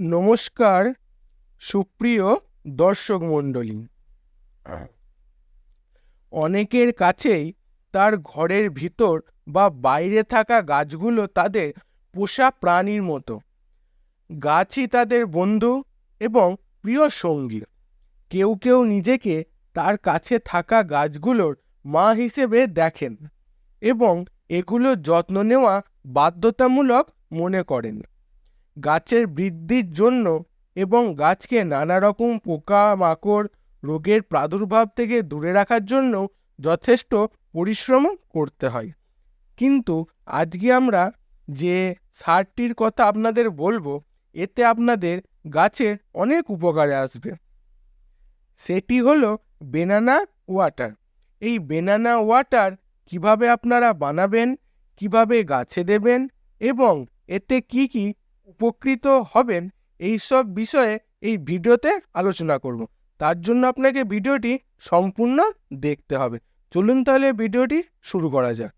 নমস্কার, সুপ্রিয় দর্শক মণ্ডলী। অনেকের কাছেই তার ঘরের ভিতর বা বাইরে থাকা গাছগুলো তাদের পোষা প্রাণীর মতো। গাছই তাদের বন্ধু এবং প্রিয় সঙ্গী। কেউ কেউ নিজেকে তার কাছে থাকা গাছগুলোর মা হিসেবে দেখেন এবং এগুলো যত্ন নেওয়া বাধ্যতামূলক মনে করেন। গাছের বৃদ্ধির জন্য এবং গাছকে নানা রকম পোকা মাকড় রোগের প্রাদুর্ভাব থেকে দূরে রাখার জন্য যথেষ্ট পরিশ্রম করতে হয়। কিন্তু আজকে আমরা যে সারটির কথা আপনাদের বলব, এতে আপনাদের গাছের অনেক উপকারে আসবে। সেটি হলো বেনানা ওয়াটার। এই বেনানা ওয়াটার কীভাবে আপনারা বানাবেন, কীভাবে গাছে দেবেন এবং এতে কি কি উপকৃত হবেন এই সব বিষয়ে এই ভিডিওতে আলোচনা করব। তার জন্য আপনাকে ভিডিওটি সম্পূর্ণ দেখতে হবে। চলুন তাহলে ভিডিওটি শুরু করা যাক।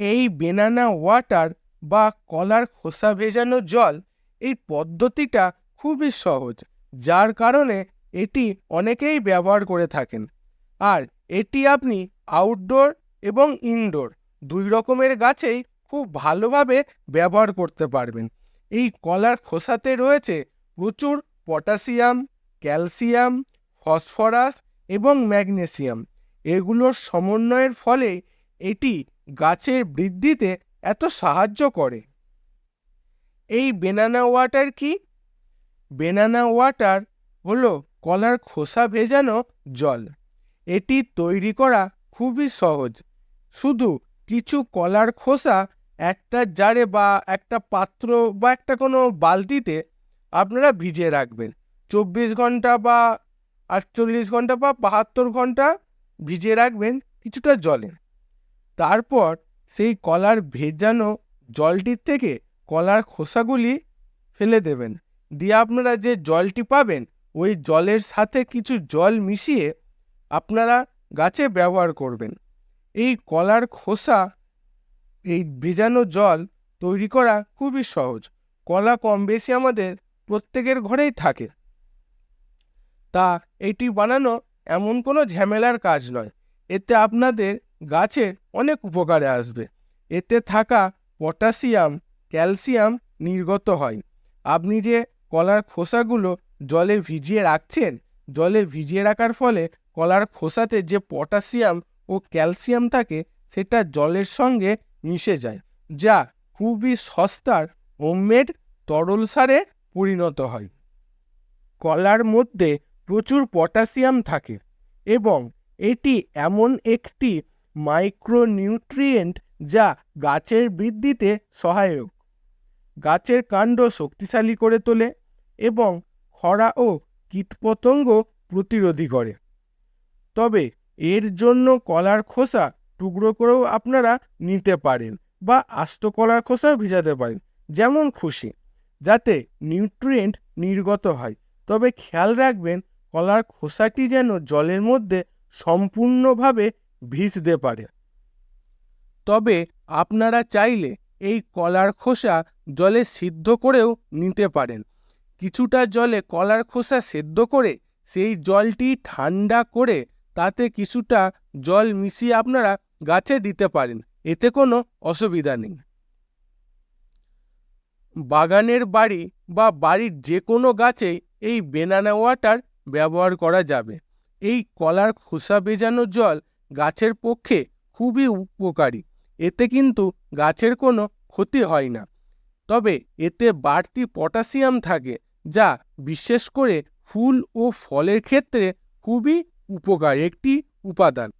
এই বেনানা ওয়াটার বা কলার খোসা ভেজানো জল এই পদ্ধতিটা খুবই সহজ। যার কারণে এটি অনেকেই ব্যবহার করে থাকেন। আর এটি আপনি আউটডোর এবং ইনডোর দুই রকমের গাছেই খুব ভালোভাবে ব্যবহার করতে পারবেন। এই কলার খোসাতে রয়েছে প্রচুর পটাশিয়াম, ক্যালসিয়াম, ফসফরাস এবং ম্যাগনেসিয়াম। এগুলোর সমন্বয়ের ফলে এটি গাছের বৃদ্ধিতে এত সাহায্য করে। এই বেনানা ওয়াটার কি? বেনানা ওয়াটার হলো কলার খোসা ভেজানো জল। এটি তৈরি করা খুবই সহজ। শুধু কিছু কলার খোসা একটা জারে বা একটা পাত্র বা একটা কোনো বালতিতে আপনারা ভিজিয়ে রাখবেন। চব্বিশ ঘণ্টা বা আটচল্লিশ ঘণ্টা বা বাহাত্তর ঘণ্টা ভিজিয়ে রাখবেন কিছুটা জলে। তারপর সেই কলার ভেজানো জলটির থেকে কলার খোসাগুলি ফেলে দেবেন। দিয়ে আপনারা যে জলটি পাবেন, ওই জলের সাথে কিছু জল মিশিয়ে আপনারা গাছে ব্যবহার করবেন। এই কলার খোসা, এই ভেজানো জল তৈরি করা খুবই সহজ। কলা কম বেশি আমাদের প্রত্যেকের ঘরেই থাকে। তা এটি বানানো এমন কোনো ঝামেলার কাজ নয়। এতে আপনাদের গাছের অনেক উপকারে আসবে। এতে থাকা পটাশিয়াম, ক্যালসিয়াম নির্গত হয়। আপনি যে কলার খোসাগুলো জলে ভিজিয়ে রাখছেন। জলে ভিজিয়ে রাখার ফলে কলার খোসাতে যে পটাশিয়াম ও ক্যালসিয়াম থাকে, সেটা জলের সঙ্গে মিশে যায়, যা খুবই সস্তার হোমমেড তরল সারে পরিণত হয়। কলার মধ্যে প্রচুর পটাশিয়াম থাকে এবং এটি এমন একটি মাইক্রোনিউট্রিয়েন্ট যা গাছের বৃদ্ধিতে সহায়ক। গাছের কাণ্ড শক্তিশালী করে তোলে এবং খরা ও কীটপতঙ্গ প্রতিরোধী করে। তবে এর জন্য কলার খোসা টুকরো করেও আপনারা নিতে পারেন বা আস্ত কলার খোসাও ভিজাতে পারেন, যেমন খুশি, যাতে নিউট্রিয়েন্ট নির্গত হয়। তবে খেয়াল রাখবেন, কলার খোসাটি যেন জলের মধ্যে সম্পূর্ণভাবে ভিজতে পারে। তবে আপনারা চাইলে এই কলার খোসা জলে সিদ্ধ করেও নিতে পারেন। কিছুটা জলে কলার খোসা সেদ্ধ করে সেই জলটি ঠান্ডা করে তাতে কিছুটা জল মিশিয়ে আপনারা গাছে দিতে পারেন। এতে কোনো অসুবিধা নেই। বাগানের বাড়ি বা বাড়ির যে কোনো গাছেই এই বেনানা ওয়াটার ব্যবহার করা যাবে। এই কলার খোসা বেজানো জল গাছের পক্ষে খুবই উপকারী। এতে কিন্তু গাছের কোনো ক্ষতি হয় না। তবে এতে বাড়তি পটাশিয়াম থাকে যা বিশেষ করে ফুল ও ফলের ক্ষেত্রে খুবই উপকারী, একটি উপাদান।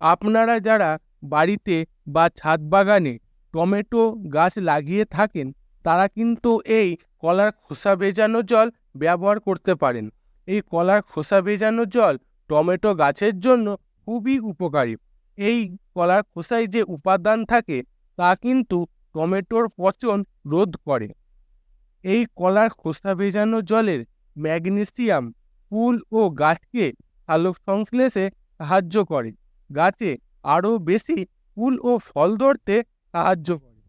আপনারা যারা বাড়িতে বা ছাদ বাগানে টমেটো গাছ লাগিয়ে থাকেন, তারা কিন্তু এই কলার খোসা ভেজানো জল ব্যবহার করতে পারেন। এই কলার খোসা ভেজানো জল টমেটো গাছের জন্য খুবই উপকারী। এই কলার খোসায় যে উপাদান থাকে, তা কিন্তু টমেটোর পচন রোধ করে। এই কলার খোসা ভেজানো জলের ম্যাগনেসিয়াম, ফুল ও গাছকে আলোক সংশ্লেষে সাহায্য করে। গাছে আরও বেশি ফুল ও ফল ধরতে সাহায্য করে।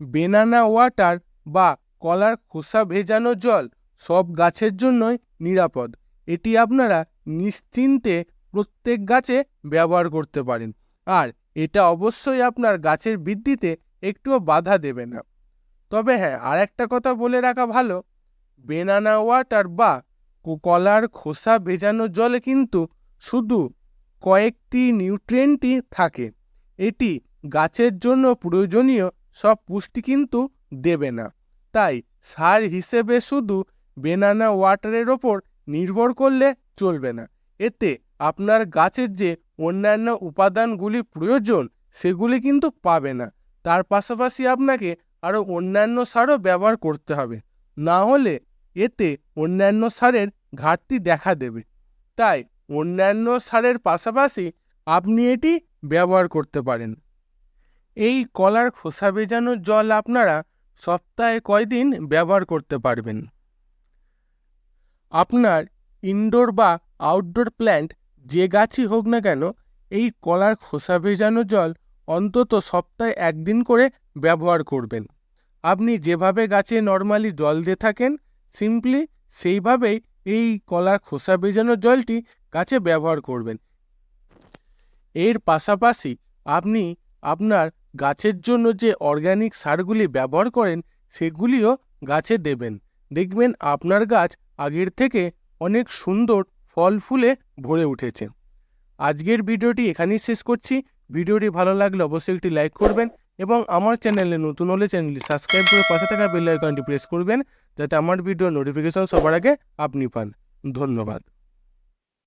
বেনানা ওয়াটার বা কলার খোসা ভেজানো জল সব গাছের জন্যই নিরাপদ। এটি আপনারা নিশ্চিন্তে প্রত্যেক গাছে ব্যবহার করতে পারেন। আর এটা অবশ্যই আপনার গাছের বৃদ্ধিতে একটুও বাধা দেবে না। তবে হ্যাঁ আর একটা কথা বলে রাখা ভালো। বেনানা ওয়াটার বা কলার খোসা ভেজানো জলে কিন্তু শুধু কয়েকটি নিউট্রিয়েন্টই থাকে। এটি গাছের জন্য প্রয়োজনীয়, সব পুষ্টি কিন্তু দেবে না। তাই সার হিসেবে শুধু বেনানা ওয়াটারের ওপর নির্ভর করলে চলবে না। এতে আপনার গাছের যে অন্যান্য উপাদানগুলি প্রয়োজন, সেগুলি কিন্তু পাবে না। তার পাশাপাশি আপনাকে আরও অন্যান্য সারও ব্যবহার করতে হবে। না হলে এতে অন্যান্য সারের ঘাটতি দেখা দেবে। তাই অন্যান্য সারের পাশাপাশি আপনি এটি ব্যবহার করতে পারেন। এই কলার খোসা ভেজানো জল আপনারা সপ্তাহে কয়দিন ব্যবহার করতে পারবেন? আপনার ইনডোর বা আউটডোর প্ল্যান্ট যে গাছই হোক না কেন, এই কলার খোসা ভেজানো জল অন্তত সপ্তাহে একদিন করে ব্যবহার করবেন। আপনি যেভাবে গাছে নর্মালি জল দিয়ে থাকেন সিম্পলি সেইভাবেই এই কলার খোসা ভেজানো জলটি গাছে ব্যবহার করবেন। এর পাশাপাশি আপনি আপনার গাছের জন্য যে অর্গ্যানিক সারগুলি ব্যবহার করেন, সেগুলিও গাছে দেবেন। দেখবেন আপনার গাছ আগের থেকে অনেক সুন্দর ফল ফুলে ভরে উঠেছে। আজকের ভিডিওটি এখানেই শেষ করছি। ভিডিওটি ভালো লাগলে অবশ্যই একটি লাইক করবেন। এবং আমার চ্যানেলে নতুন হলে চ্যানেলটি সাবস্ক্রাইব করে পাশে থাকা বেল আইকনটি প্রেস করবেন, যাতে আমার ভিডিও নোটিফিকেশন সবার আগে আপনি পান। ধন্যবাদ।